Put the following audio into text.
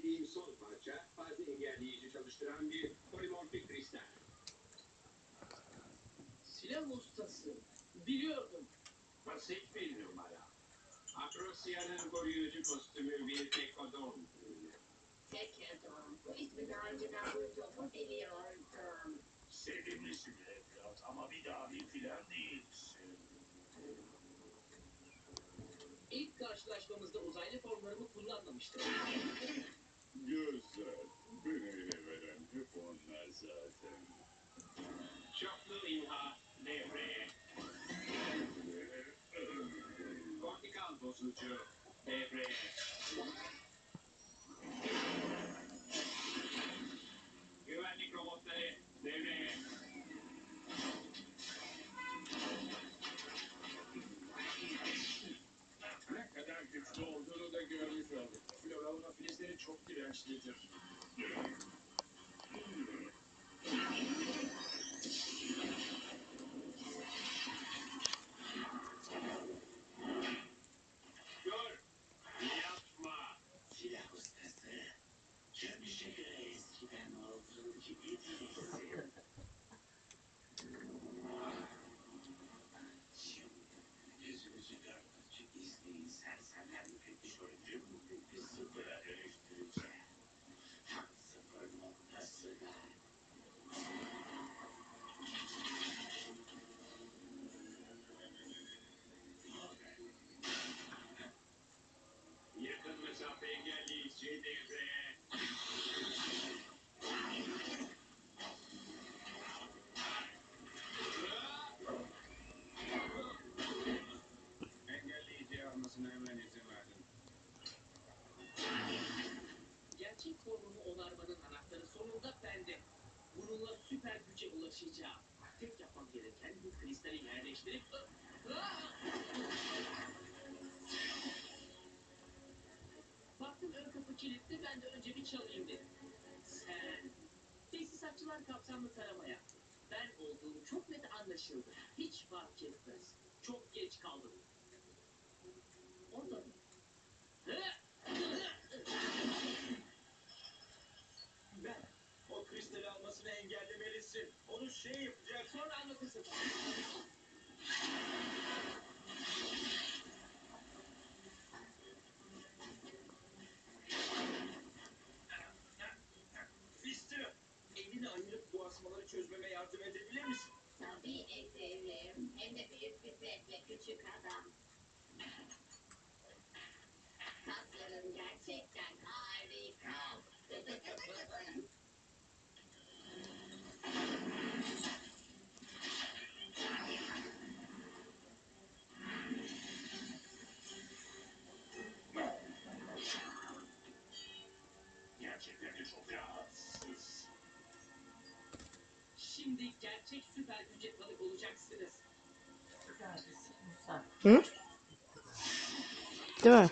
istediğim son parça fazla engelleyici çalıştıran bir polimorfik kristal. Silah ustası. Biliyordum. Basit bir numara. Afrosya'nın koruyucu kostümü bir tekodon. Tekradon. Bu ismi daha önceden duyduğumu biliyordum. Sevimlisin evlat ama bir daha bir filan değilsin. İlk karşılaşmamızda uzaylı formlarımı kullanmamıştım. Debre. Gerçek formumu onarmanın anahtarı sonunda bende. Bununla süper güce ulaşacağım. Tesisatçılar kapsamlı tarama yaptı. Ben olduğum çok net anlaşıldı. Hiç fark etmez. Çok geç kaldım. Orada mı? Ben o kristali almasını engellemelisin. Onu şey yapacak. Sonra anlatırsın. Asmaları çözmeme yardım edebilir misin? Tabii ederim. Hem de büyük bir zevkle küçük adam. Kasların gerçekten harika. Gerçekten de çok rahatsız. Şimdi gerçek süper güce tanık olacaksınız. Değil mi?